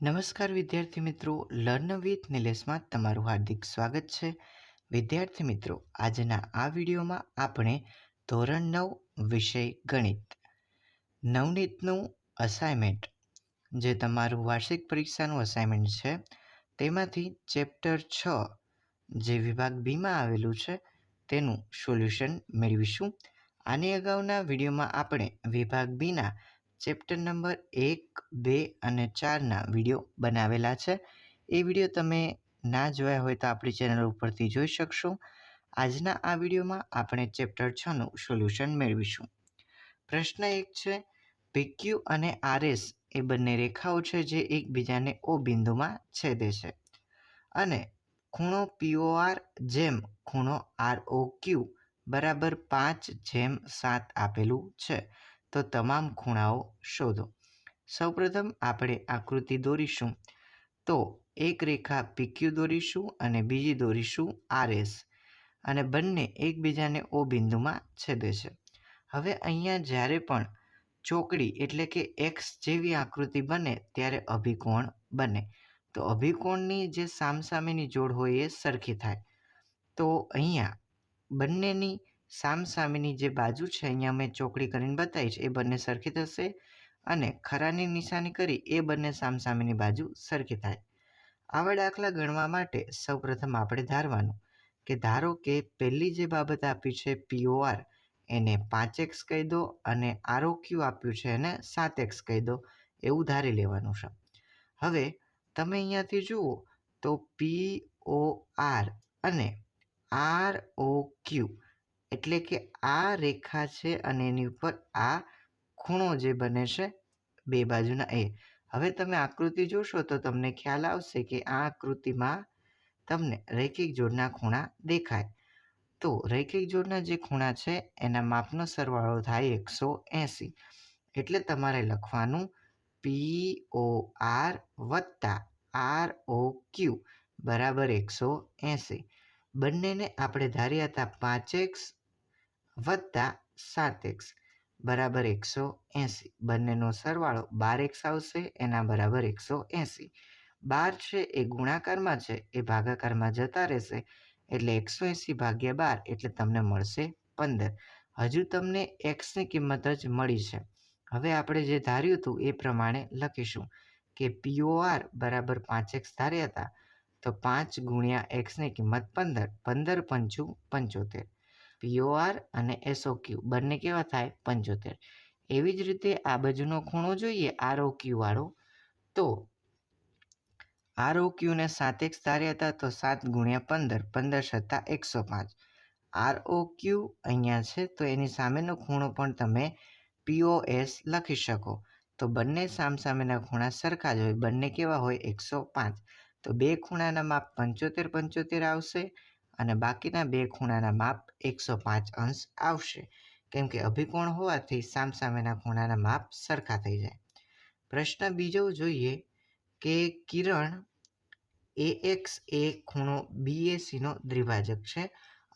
નમસ્કાર વિદ્યાર્થી મિત્રો લર્ન વિથ નિલેશમાં તમારું હાર્દિક સ્વાગત છે. વિદ્યાર્થી મિત્રો, આજના આ વિડીયોમાં આપણે ધોરણ નવ વિષય ગણિત, નવનીતનું અસાઇનમેન્ટ જે તમારું વાર્ષિક પરીક્ષાનું અસાઇનમેન્ટ છે, તેમાંથી ચેપ્ટર છ જે વિભાગ બીમાં આવેલું છે, તેનું સોલ્યુશન મેળવીશું. આની અગાઉના વિડીયોમાં આપણે વિભાગ બીના ચેપ્ટર નંબર એક, બે અને ચારના વીડિયો બનાવેલા છે. એ વીડિયો તમે ના જોયા હોય તો આપણી ચેનલ ઉપરથી જોઈ શકશો. આજના આ વિડીયોમાં આપણે ચેપ્ટર છનું સોલ્યુશન મેળવીશું. પ્રશ્ન એક છે પીક્યુ અને આરએસ એ બંને રેખાઓ છે જે એકબીજાને ઓ બિંદુમાં છેદે છે. અને ખૂણો પીઓઆર જેમ ખૂણો આર ઓ ક્યુ બરાબર પાંચ જેમ સાત આપેલું છે. તો તમામ ખૂણાઓ શોધો. સૌપ્રથમ આપણે આકૃતિ દોરીશું. તો એક રેખા પીક્યુ દોરીશું અને બીજી દોરીશું આરએસ અને બંને એકબીજાને ઓ બિંદુમાં છેદે છે. હવે અહીંયા જ્યારે પણ ચોકડી એટલે કે એક્સ જેવી આકૃતિ બને ત્યારે અભિકોણ બને. તો અભિકોણની જે સામસામેની જોડ હોય એ સરખી થાય. તો અહીંયા બંનેની સામસામેની જે બાજુ છે, અહીંયા મેં ચોકડી કરીને બતાવી છે એ બંને સરખી થશે અને ખરાની નિશાની કરી એ બંને સામસામેની બાજુ સરખી થાય. આવા દાખલા ગણવા માટે સૌપ્રથમ આપણે ધારવાનું કે ધારો કે પહેલી જે બાબત આપી છે પીઓઆર એને પાંચ એક્સ કહી દો અને આરઓ ક્યુ આપ્યું છે, એને સાત એક્સ કહી દો, એવું ધારી લેવાનું છે. હવે તમે અહીંયાથી જુઓ તો પી ઓ આર અને આર ઓ ક્યુ એટલે કે આ રેખા છે અને એની ઉપર આ ખૂણો જે બને છે બે બાજુના, એ. હવે તમે આકૃતિ જોશો તો તમને ખ્યાલ આવશે કે આ આકૃતિમાં તમને રૈખિક જોડના ખૂણા દેખાય. તો રૈખિક જોડના જે ખૂણા છે એના માપનો સરવાળો થાય એકસો એંસી. એટલે તમારે લખવાનું પી ઓ આર વત્તા આર ઓ ક્યુ બરાબર એકસો એંસી. બંનેને આપણે ધાર્યા હતા પાંચ એક્સ વત્તા સાત એક્સ બરાબર એકસો એંસી. બંનેનો સરવાળો બાર એક્સ આવશે, એના બરાબર એકસો એંસી. બાર છે એ ગુણાકારમાં છે, એ ભાગાકારમાં જતા રહેશે, એટલે એકસો એંસી ભાગ્યા બાર, એટલે તમને મળશે પંદર. હજુ તમને એક્સની કિંમત જ મળી છે. હવે આપણે જે ધાર્યું હતું એ પ્રમાણે લખીશું કે પીઓઆર બરાબર પાંચ એક્સ ધાર્યા હતા, તો પાંચ ગુણ્યા એક્સની કિંમત પંદર. પંદર પંચું પંચોતેર. પીઓઆર અને એસઓક્યુ બંને કેવા થાય? પંચોતેર. એવી જ રીતે આ બાજુનો ખૂણો જોઈએ આરઓ ક્યુ વાળો. તો આરઓ ક્યુને સાત એક ધાર્યા હતા તો સાત ગુણ્યા પંદર. પંદર સત્તા એકસો પાંચ. આરઓ ક્યુ અહીંયા છે તો એની સામેનો ખૂણો પણ તમે પીઓએસ લખી શકો. તો બંને સામસામેના ખૂણા સરખા જ હોય. બંને કેવા હોય? એકસો પાંચ. તો બે ખૂણાના માપ પંચોતેર પંચોતેર આવશે. અને બાકીના બે ખૂણાના માપ એકસો પાંચ અંશ આવશે. કેમ કે અભિકોણ હોવાથી સામસામેના ખૂણાના માપ સરખા થઈ જાય. પ્રશ્ન બીજો જોઈએ કે કિરણ એ એક્સ એ ખૂણો બીએસીનો દ્વિભાજક છે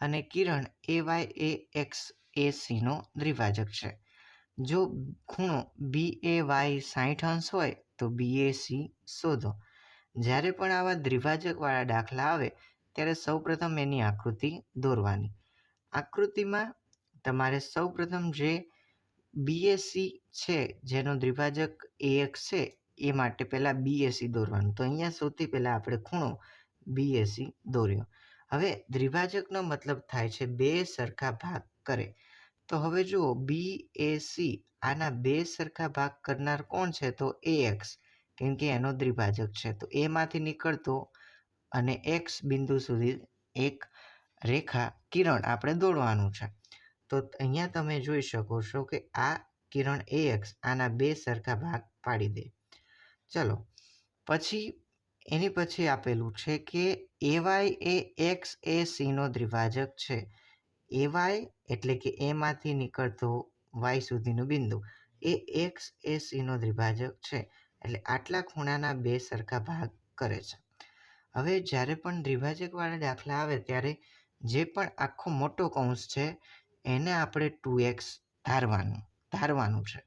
અને કિરણ એ વાય એ એક્સ એ સીનો દ્વિભાજક છે. જો ખૂણો બી એ વાય સાઠ અંશ હોય તો બીએસી શોધો. જ્યારે પણ આવા દ્વિભાજકવાળા દાખલા આવે ત્યારે સૌપ્રથમ એની આકૃતિ દોરવાની. આકૃતિમાં તમારે સૌપ્રથમ જે બીએસસી છે, જેનો દ્વિભાજક એએક્સ છે, એ માટે પહેલાં બીએસી દોરવાનું. તો અહીંયા સૌથી પહેલાં આપણે ખૂણો બીએસી દોર્યો. હવે દ્વિભાજકનો મતલબ થાય છે બે સરખા ભાગ કરે. તો હવે જુઓ બી એ સી આના બે સરખા ભાગ કરનાર કોણ છે? તો એ એક્સ કેમ કે એનો દ્વિભાજક છે. તો એમાંથી નીકળતો અને એક્સ બિંદુ સુધી એક રેખા કિરણ આપણે દોડવાનું છે. તો અહીંયા તમે જોઈ શકો છો કે આ કિરણ એ એક્સ આના બે સરખા ભાગ પાડી દે. ચલો, પછી એની પછી આપેલું છે કે એવાય એ એક્સ એ સીનો દ્વિભાજક છે. એવાય એટલે કે એમાંથી નીકળતો વાય સુધીનું બિંદુ. એ એક્સ એ સીનો દ્વિભાજક છે. એટલે આટલા ખૂણાના બે સરખા ભાગ કરે છે. હવે જ્યારે પણ દ્વિભાજકવાળા દાખલા આવે ત્યારે જે પણ આખો મોટો કૌંસ છે, એને આપણે ટુ એક્સ ધારવાનું ધારવાનું છે.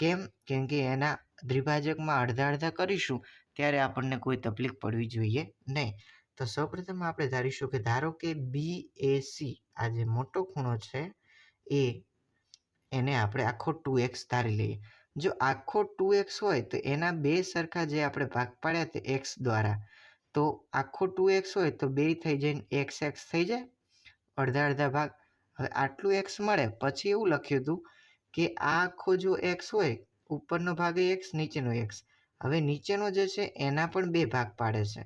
કેમ? કેમ કે એના દ્વિભાજકમાં અડધા અડધા કરીશું, ત્યારે આપણને કોઈ તકલીફ પડવી જોઈએ નહીં. તો સૌપ્રથમ આપણે ધારીશું કે ધારો કે બી એ સી આ જે મોટો ખૂણો છે, એ એને આપણે આખો ટુ એક્સ ધારી લઈએ. જો આખો ટુ એક્સ હોય તો એના બે સરખા જે આપણે ભાગ પાડ્યા તે એક્સ દ્વારા તો આખો ટુ એક્સ હોય તો બે થઈ જઈને એક્સ એક્સ થઈ જાય. અડધા અડધા ભાગ. હવે આટલું એક્સ મળે. પછી એવું લખ્યું હતું કે આ આખો જો એક્સ હોય, ઉપરનો ભાગ એક્સ નીચેનો એક્સ હવે નીચેનો જે છે, એના પણ બે ભાગ પાડે છે.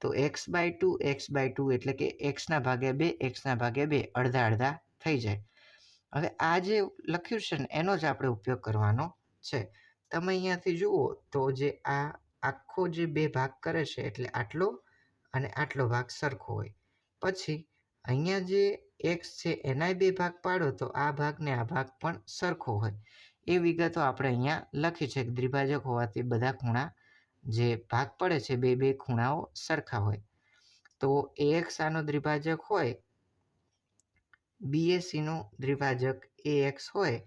તો x by two x by two એટલે કે એક્સના ભાગે બે એક્સના ભાગે બે. અડધા અડધા થઈ જાય. હવે આ જે લખ્યું છે ને, એનો જ આપણે ઉપયોગ કરવાનો છે. તમે અહીંયાથી જુઓ તો જે આ આખો જે બે ભાગ કરે છે એટલે આટલો અને આટલો ભાગ સરખો હોય. પછી અહીંયા જે એક્સ છે એનાય બે ભાગ પાડો તો આ ભાગને આ ભાગ પણ સરખો હોય. એ વિગતો આપણે અહીંયા લખી છે. દ્વિભાજક હોવાથી બધા ખૂણા જે ભાગ પડે છે બે બે ખૂણાઓ સરખા હોય. તો એક્સ આનો દ્વિભાજક હોય બીએસીનો દ્વિભાજક એ એક્સ હોય,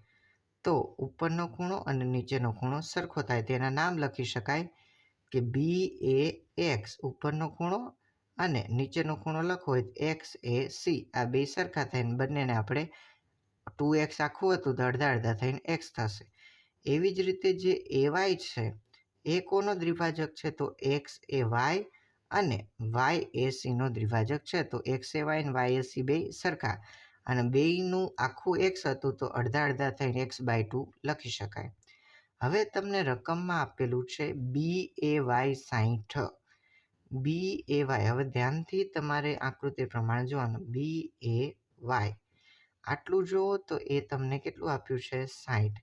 તો ઉપરનો ખૂણો અને નીચેનો ખૂણો સરખો થાય. તેના નામ લખી શકાય કે બી એ એક્સ ઉપરનો ખૂણો અને નીચેનો ખૂણો લખો હોય એક્સ એ સી આ બે સરખા થઈને બંનેને આપણે ટુ એક્સ આખું હતું તો અડધા અડધા થઈને એક્સ થશે. એવી જ રીતે જે એ વાય છે, એ કોનો દ્વિભાજક છે? તો એક્સ એ વાય અને વાય એ સીનો દ્વિભાજક છે. તો એક્સ એ વાય અને વાય એ સી બે સરખા. અને બેયનું આખું એક્સ હતું તો અડધા અડધા થઈને એક્સ બાય ટુ લખી શકાય. હવે તમને રકમમાં આપેલું છે બી એ વાય સાહીઠ બી એ વાય હવે ધ્યાનથી તમારે આકૃતિ પ્રમાણે જોવાનું. બી એ વાય આટલું જુઓ તો એ તમને કેટલું આપ્યું છે? સાહીઠ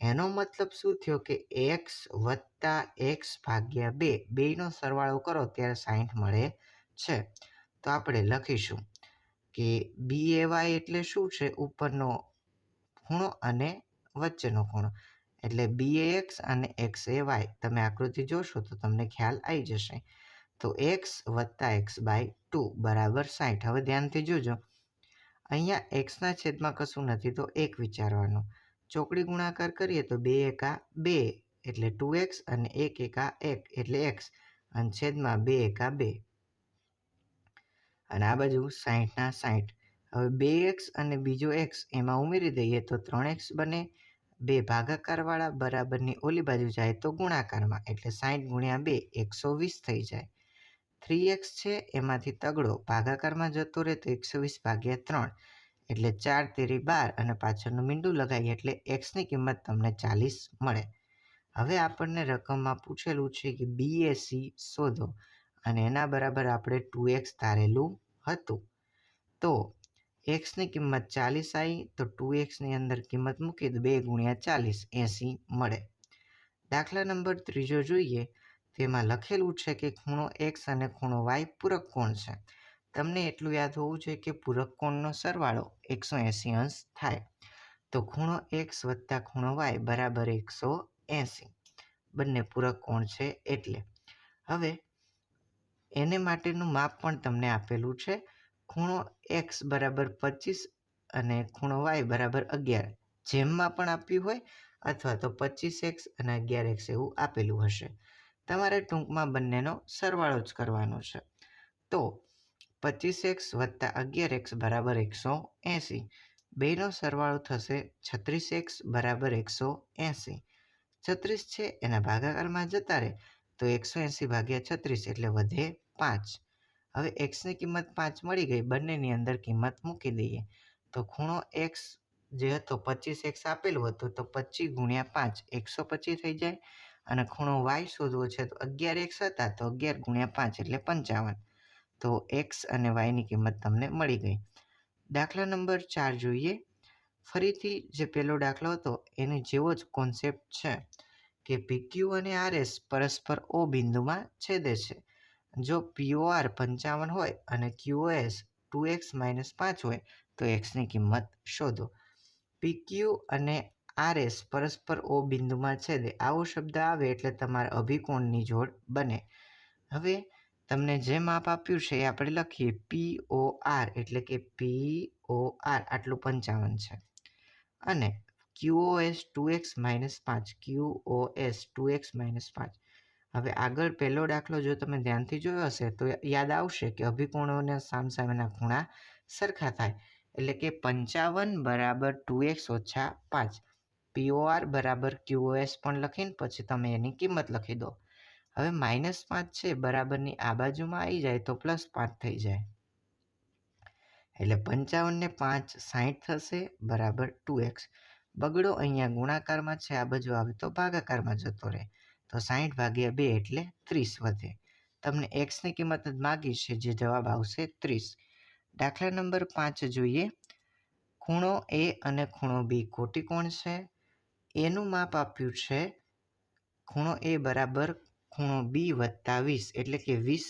એનો મતલબ શું થયો કે એક્સ વત્તા એક્સ ભાગ્યા બે. બેનો સરવાળો કરો ત્યારે સાહીઠ મળે છે. તો આપણે લખીશું કે બી એ વાય એટલે શું છે? ઉપરનો ખૂણો અને વચ્ચેનો ખૂણો. એટલે બી એ એક્સ અને એક્સ એ વાય તમે આકૃતિ જોશો તો તમને ખ્યાલ આવી જશે. તો એક્સ વત્તા એક્સ બાય ટુ બરાબર સાઠ હવે ધ્યાનથી જોજો. અહીંયા એક્સના છેદમાં કશું નથી તો એક વિચારવાનું. ચોકડી ગુણાકાર કરીએ તો બે એકા બે એટલે ટુ એક્સ અને એક એકા એક એટલે એક્સ. અને છેદમાં બે એકા બે. અને આ બાજુ સાહીઠના સાહીઠ હવે બે એક્સ અને બીજો એક્સ એમાં ઉમેરી દઈએ તો ત્રણ એક્સ બને. બે ભાગાકારવાળા બરાબરની ઓલી બાજુ જાય તો ગુણાકારમાં, એટલે સાહીઠ ગુણ્યા બે એકસો વીસ થઈ જાય. થ્રી એક્સ છે, એમાંથી તગડો, ભાગાકારમાં જતો રહે તો એકસો વીસ ભાગ્યા ત્રણ, એટલે ચાર તેરી બાર અને પાછળનું મીંડું લગાવીએ એટલે એક્સની કિંમત તમને ચાલીસ મળે. હવે આપણને રકમમાં પૂછેલું છે કે બીએસી શોધો, અને એના બરાબર આપણે ટુ એક્સ ધારેલું હતું. તો એક્સની કિંમત ચાલીસ આવી તો ટુ એક્સની અંદર કિંમત મૂકી તો બે ગુણ્યા ચાલીસ એંસી મળે દાખલા નંબર ત્રીજો જોઈએ તેમાં લખેલું છે કે ખૂણો એક્સ અને ખૂણો વાય પૂરક કોણ છે તમને એટલું યાદ હોવું જોઈએ કે પૂરક કોણનો સરવાળો એકસો એંસી અંશ થાય તો ખૂણો એક્સ વત્તા ખૂણો વાય બરાબર એકસો એંસી બંને પૂરક કોણ છે એટલે હવે એને માટેનું માપ પણ તમને આપેલું છે ખૂણો એક્સ બરાબર પચીસ અને ખૂણો વાય બરાબર અગિયાર. જેમમાં પણ આપ્યું હોય અથવા તો પચીસ એક્સ અને અગિયાર એક્સ એવું આપેલું હશે. તમારે ટૂંકમાં બંનેનો સરવાળો જ કરવાનો છે. તો પચીસ એક્સ વત્તા અગિયાર એક્સ બરાબર એકસો એંસી. બેનો સરવાળો થશે છત્રીસ એક્સ બરાબર એકસો એંસી. છત્રીસ છે એના ભાગાકારમાં જતા રહે તો એકસો એંસી ભાગ્યા છત્રીસ એટલે વધે પાંચ. હવે એક્સની કિંમત પાંચ મળી ગઈ, બંનેની અંદર કિંમત મૂકી દઈએ. તો ખૂણો એક્સ જે હતો પચીસ એક્સ આપેલું હતું, તો પચીસ ગુણ્યા પાંચ, એકસો પચીસ થઈ જાય. અને ખૂણો વાય શોધવો છે તો અગિયાર એક્સ હતા, તો અગિયાર ગુણ્યા પાંચ એટલે પંચાવન. તો એક્સ અને વાયની કિંમત તમને મળી ગઈ. દાખલા નંબર ચાર જોઈએ. ફરીથી જે પહેલો દાખલો હતો, એને જેવો જ કોન્સેપ્ટ છે કે પીક્યુ અને આરએસ પરસ્પર ઓ બિંદુમાં છેદે છે. જો પીઓઆર પંચાવન હોય અને ક્યુઓએસ ટુ એક્સ માઇનસ પાંચ હોય, તો એક્સની કિંમત શોધો. પીક્યુ અને આરએસ પરસ્પર ઓ બિંદુમાં છેદે. આવો શબ્દ આવે એટલે તમારા અભિકોણની જોડ બને. હવે તમને જે માપ આપ્યું છે એ આપણે લખીએ. પી ઓ આર એટલે કે પી ઓ આર આટલું પંચાવન છે. અને ક્યુઓએસ ટુ એક્સ માઇનસ પાંચ. ક્યુઓએસ ટુ એક્સ માઇનસ પાંચ. હવે આગળ પહેલો દાખલો જો તમે ધ્યાનથી જોયો હશે, તો યાદ આવશે કે અભિકોણોના સામસામેના ખૂણા સરખા થાય. એટલે કે પંચાવન બરાબર ટુ એક્સ ઓછા પાંચ. પીઓઆર બરાબર ક્યુઓએસ પણ લખીને પછી તમે એની કિંમત લખી દો. હવે માઇનસ પાંચ છે, બરાબરની આ બાજુમાં આવી જાય તો પ્લસ પાંચ થઈ જાય. એટલે પંચાવનને પાંચ સાહીઠ થશે, બરાબર ટુ એક્સ. બગડો અહીંયા ગુણાકારમાં છે, આ બાજુ આવે તો ભાગાકારમાં જતો રહે. તો સાહીઠ ભાગ્યા બે એટલે ત્રીસ વધે. તમને એક્સની કિંમત જ માગી છે, જે જવાબ આવશે ત્રીસ. દાખલા નંબર પાંચ જોઈએ. ખૂણો એ અને ખૂણો બી કોટી કોણ છે? એનું માપ આપ્યું છે ખૂણો એ બરાબર ખૂણો બી વત્તા વીસ, એટલે કે વીસ.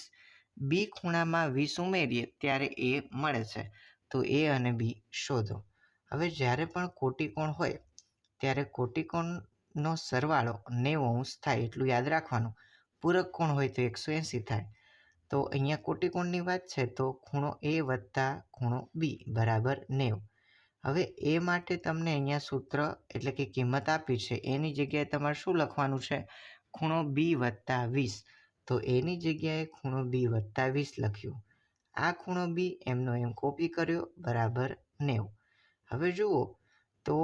બી ખૂણામાં વીસ ઉમેરીએ ત્યારે એ મળે છે. તો એ અને બી શોધો. હવે જ્યારે પણ કોટિકોણ હોય, ત્યારે કોટિકોણનો સરવાળો નેવું અંશ થાય એટલું યાદ રાખવાનું. પૂરક કોણ હોય તો એકસો એંસી થાય. તો અહીંયા કોટિકોણની વાત છે તો ખૂણો એ વત્તા ખૂણો બી બરાબર નેવું. હવે એ માટે તમને અહીંયા સૂત્ર એટલે કે કિંમત આપી છે. એની જગ્યાએ તમારે શું લખવાનું છે? ખૂણો બી વત્તા વીસ. તો એની જગ્યાએ ખૂણો બી વત્તા વીસ લખ્યું. આ ખૂણો બી એમનો એમ કોપી કર્યો. બરાબર નેવું. હવે જુઓ તો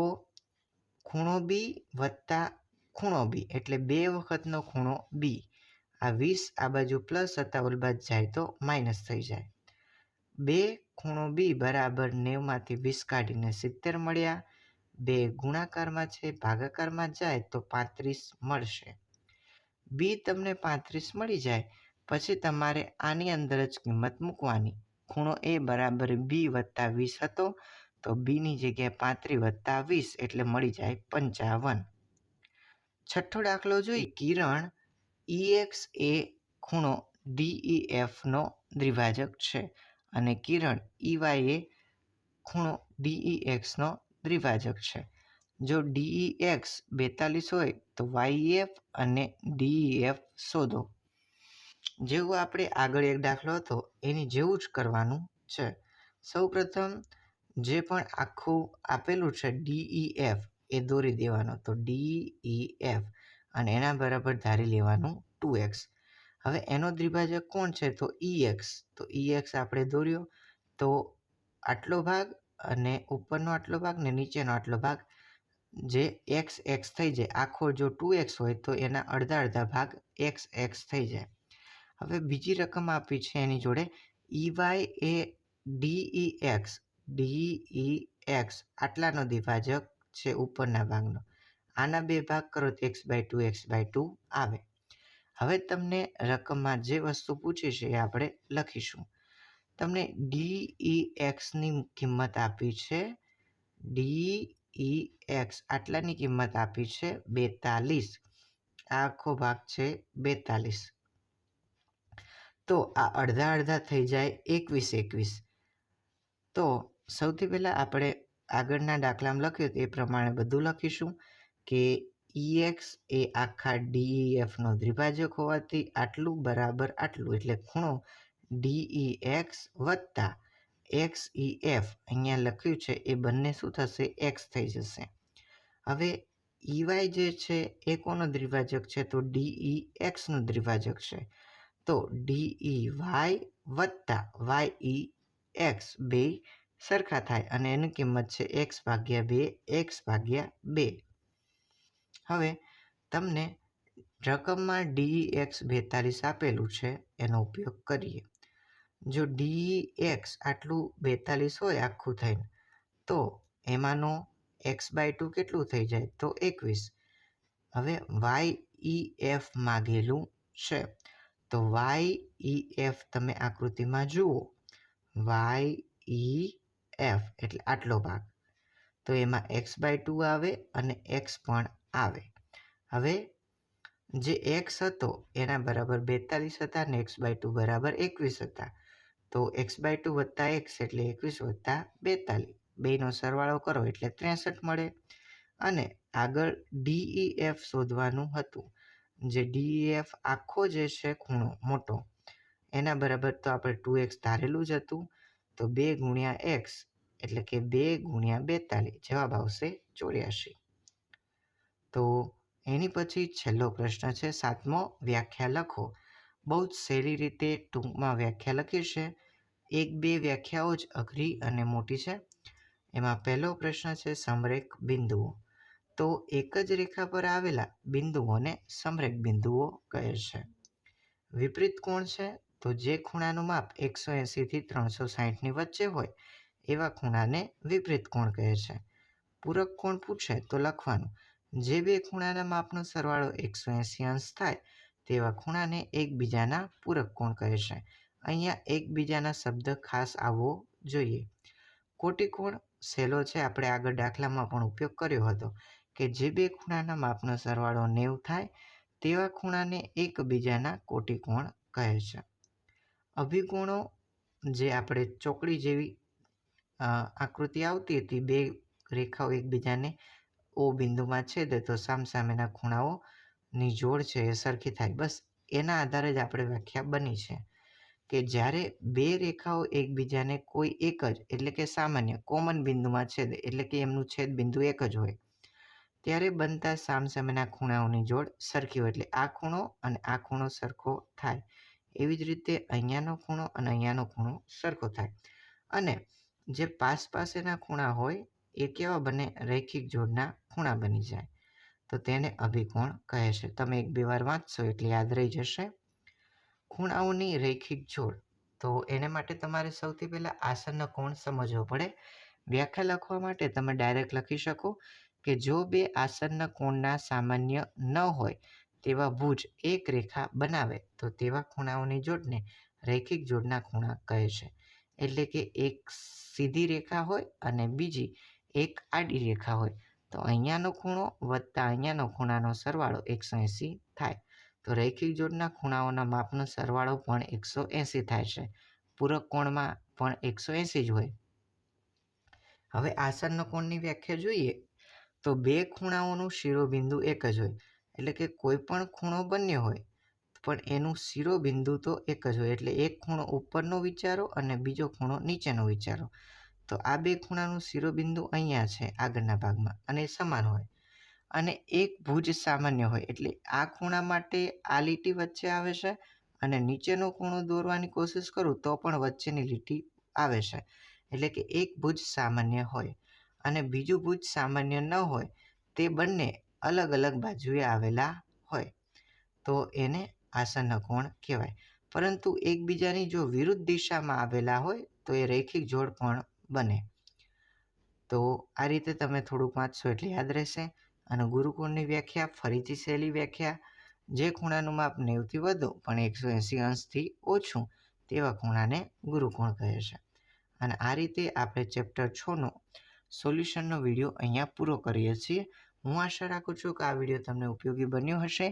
ખૂણો બી વત્તા ખૂણો બી એટલે બે વખતનો ખૂણો બી આ વીસ આ બાજુ પ્લસ હતા ઓલ બાદ જાય તો માઇનસ થઈ જાય. બે ખૂણો બી બરાબર નેવમાંથી વીસ કાઢીને સિત્તેર મળ્યા. બે ગુણાકારમાં છે, ભાગાકારમાં જાય તો પાંત્રીસ મળશે. બી તમને પાંત્રીસ મળી જાય, પછી તમારે આની અંદર જ કિંમત મૂકવાની. ખૂણો એ બરાબર બી વત્તા વીસ હતો તો બીની જગ્યાએ પાંત્રીસ વત્તા વીસ એટલે મળી જાય પંચાવન. છઠ્ઠો દાખલો જોઈ કિરણ ઈએક્સ એ ખૂણો ડીઈએફનો દ્વિભાજક છે અને કિરણ ઈવાય એ ખૂણો ડીઈએક્સનો દ્વિભાજક છે. જો ડીઈએક્સ બેતાલીસ હોય તો વાયએફ અને ડીઈએફ શોધો. જેવું આપણે આગળ એક દાખલો હતો, એની જેવું જ કરવાનું છે. સૌપ્રથમ જે પણ આખું આપેલું છે ડીઈએફ એ દોરી દેવાનો. તો ડીઈએફ અને એના બરાબર ધારી લેવાનું ટુ એક્સ હવે એનો દ્વિભાજક કોણ છે? તો ઈએક્સ તો ઈએક્સ આપણે દોર્યો. તો આટલો ભાગ અને ઉપરનો આટલો ભાગ ને નીચેનો આટલો ભાગ જે એક્સ એક્સ થઈ જાય, આખો જો ટુ એક્સ હોય તો એના અડધા અડધા ભાગ એક્સ એક્સ થઈ જાય. હવે બીજી રકમ આપી છે એની જોડે. EY A DE x DE x આટલાનો દ્વિભાજક છે ઉપરના ભાગનો. આના બે ભાગ કરો તો x by two, x by two આવે. હવે તમને રકમમાં જે વસ્તુ પૂછી છે એ આપણે લખીશું. તમને ડી ઈ એક્સની કિંમત આપી છે, ડી ઈ એક્સ આટલાની કિંમત આપી છે બેતાલીસ. આખો ભાગ છે બેતાલીસ. તો આ અડધા અડધા થઈ જાય એકવીસ એકવીસ. તો સૌથી પહેલાં આપણે આગળના દાખલામાં લખ્યું એ પ્રમાણે બધું લખીશું કે ઈએક્સ એ આખા ડીઈએફનો દ્વિભાજક હોવાથી આટલું બરાબર આટલું, એટલે ખૂણો ડીઈ એક્સ વત્તા એક્સ ઈ એફ અહીંયા લખ્યું છે, એ બંને શું થશે? એક્સ થઈ જશે. હવે ઈવાય જે છે, એ કોનો દ્વિભાજક છે? તો ડીઈ એક્સનું દ્વિભાજક છે. તો ડીઈ વાય વત્તા વાય ઈ એક્સ બે સરખા થાય અને એની કિંમત છે એક્સ ભાગ્યા બે, એક્સ ભાગ્યા બે. હવે, તમને રકમમાં ડી એક્સ બેતાલીસ આપેલું છે, એનો ઉપયોગ કરીએ. જો ડી એક્સ આટલું બેતાલીસ હોય આખું થઈને, તો એમાંનો એક્સ બાય ટુ કેટલું થઈ જાય? તો એકવીસ. હવે વાય ઈ એફ માગેલું છે. તો વાય ઈ એફ તમે આકૃતિમાં જુઓ. વાય ઈ એફ એટલે આટલો ભાગ. તો એમાં એક્સ બાય ટુ આવે અને એક્સ પણ આવે. હવે જે એક્સ હતો, એના બરાબર બેતાલીસ હતા અને એક્સ બાય ટુ બરાબર એકવીસ હતા. તો એક્સ બાય ટુ વત્તા એક્સ એટલે એકવીસ વત્તા બેતાલીસ. બેનો સરવાળો કરો એટલે ત્રેસઠ મળે. અને આગળ ડીઈ એફ શોધવાનું હતું. જે ડીઈ એફ આખો જે છે ખૂણો, મોટો, એના બરાબર તો આપણે ટુ એક્સ ધારેલું જ હતું. તો બે ગુણ્યા એક્સ એટલે કે બે ગુણ્યા બેતાલીસ. જવાબ આવશે ચોર્યાસી તો એની પછી છેલ્લો પ્રશ્ન છે, સાતમો વ્યાખ્યા લખો. બહુ જ સહેલી રીતે ટૂંકમાં વ્યાખ્યા લખી છે. એક બે વ્યાખ્યાઓ જ અઘરી અને મોટી છે. એમાં પહેલો પ્રશ્ન છે સમરેક બિંદુઓ. તો એક જ રેખા પર આવેલા બિંદુઓને સમરેક બિંદુઓ કહે છે. વિપરીત કોણ છે? તો જે ખૂણાનું માપ એકસો એંસીથી ત્રણસો સાહીઠની વચ્ચે હોય, એવા ખૂણાને વિપરીત કોણ કહે છે? પૂરક કોણ પૂછે તો લખવાનું, જે બે ખૂણાના માપનો સરવાળો એકસો એંસી અંશ થાય, તેવા ખૂણાને એકબીજાના પૂરક કોણ કહે છે? અહીંયા એકબીજાના શબ્દ ખાસ આવવો જોઈએ. કોટિકોણ સહેલો છે, આપણે આગળ દાખલામાં પણ ઉપયોગ કર્યો હતો, કે જે બે ખૂણાના માપનો સરવાળો નેવ થાય, તેવા ખૂણાને એકબીજાના કોટિકોણ કહે છે. અભિકોણો જે આપણે ચોકડી જેવી આકૃતિ આવતી હતી, બે રેખાઓ એકબીજાને ઓ બિંદુમાં છેદે તો સામસામેના ખૂણાઓની જોડ છે એ સરખી થાય. બસ એના આધારે જ આપણે વ્યાખ્યા બની છે કે જ્યારે બે રેખાઓ એકબીજાને કોઈ એક જ, એટલે કે સામાન્ય, કોમન બિંદુમાં છેદે, એટલે કે એમનું છેદ બિંદુ એક જ હોય, ત્યારે બનતા સામસામેના ખૂણાઓની જોડ સરખી હોય, એટલે આ ખૂણો અને આ ખૂણો સરખો થાય. એવી જ રીતે અહીંયાનો ખૂણો અને અહીંયાનો ખૂણો સરખો થાય. અને જે પાસ પાસેના ખૂણા હોય, એ કેવા બને? રૈખિક જોડના ખૂણા બની જાય. તો તેને અભિકોણ કહે છે. તમે એક બે વાર વાંચશો એટલે યાદ રહી જશે. ખૂણાઓની રૈખિક જોડ. તો એને માટે તમારે સૌથી પહેલાં આસનનો કોણ સમજવો પડે? વ્યાખ્યા લખવા માટે તમે ડાયરેક્ટ લખી શકો કે જો બે આસનના કોણના સામાન્ય ન હોય તેવા ભુજ એક રેખા બનાવે તો તેવા ખૂણાઓની જોડને રૈખિક જોડના ખૂણા કહે છે. એટલે કે એક સીધી રેખા હોય અને બીજી એક આડી રેખા હોય. તો અહીંયાનો ખૂણો વત્તા અહીંયાનો ખૂણાનો સરવાળો એકસો એંસી થાય. તો રૈખિક જોડના ખૂણાઓના માપનો સરવાળો પણ એકસો એંસી થાય છે. પૂરક કોણમાં પણ એકસો એંસી જ હોય. હવે આસનનો કોણની વ્યાખ્યા જોઈએ તો બે ખૂણાઓનું શિરોબિંદુ એક જ હોય. એટલે કે કોઈ પણ ખૂણો બન્યો હોય, પણ એનું શિરોબિંદુ તો એક જ હોય. એટલે એક ખૂણો ઉપરનો વિચારો અને બીજો ખૂણો નીચેનો વિચારો. તો આ બે ખૂણાનું શિરોબિંદુ અહીંયા છે, આગળના ભાગમાં, અને સમાન હોય. અને એક ભુજ સામાન્ય હોય, એટલે આ ખૂણા માટે આ લીટી વચ્ચે આવે છે, અને નીચેનો ખૂણો દોરવાની કોશિશ કરું તો પણ વચ્ચેની લીટી આવે છે. એટલે કે એક ભુજ સામાન્ય હોય, અને બીજું ભુજ સામાન્ય ન હોય, તે બંને અલગ અલગ બાજુએ આવેલા હોય, તો એને આસન્ન કોણ કહેવાય? પરંતુ એકબીજાની જો વિરુદ્ધ દિશામાં આવેલા હોય, તો એ રૈખિક જોડ પણ બને. તો આ રીતે તમે થોડુંક વાંચશો એટલે યાદ રહેશે. અને ગુરુકોણની વ્યાખ્યા, ફરીથી સહેલી વ્યાખ્યા. જે ખૂણાનું માપ નેવથી વધુ, પણ એકસો એંસી અંશથી ઓછું, તેવા ખૂણાને ગુરુકોણ કહે છે. અને આ રીતે આપણે ચેપ્ટર છનો સોલ્યુશનનો વીડિયો અહીંયા પૂરો કરીએ છીએ. હું આશા રાખું છું કે આ વીડિયો તમને ઉપયોગી બન્યો હશે.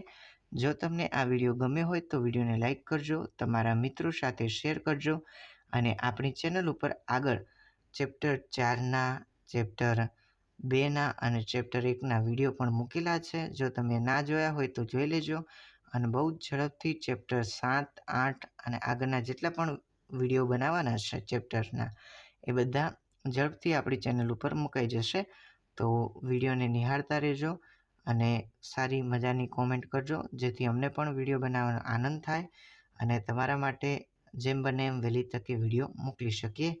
જો તમને આ વીડિયો ગમ્યો હોય તો વિડીયોને લાઇક કરજો, તમારા મિત્રો સાથે શેર કરજો અને આપણી ચેનલ ઉપર આગળ ચેપ્ટર ચારના, ચેપ્ટર બેના અને ચેપ્ટર એકના વીડિયો પણ મૂકેલા છે. જો તમે ના જોયા હોય તો જોઈ લેજો અને બહુ જ ઝડપથી ચેપ્ટર સાત, આઠ અને આગળના જેટલા પણ વીડિયો બનાવવાના છે ચેપ્ટરના, એ બધા ઝડપથી આપણી ચેનલ ઉપર મુકાઈ જશે. તો વિડીયોને નિહાળતા રહેજો અને સારી મજાની કોમેન્ટ કરજો, જેથી અમને પણ વીડિયો બનાવવાનો આનંદ થાય અને તમારા માટે જેમ બને એમ વહેલી તકે વીડિયો મોકલી શકીએ.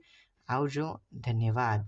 આવજો, ધન્યવાદ.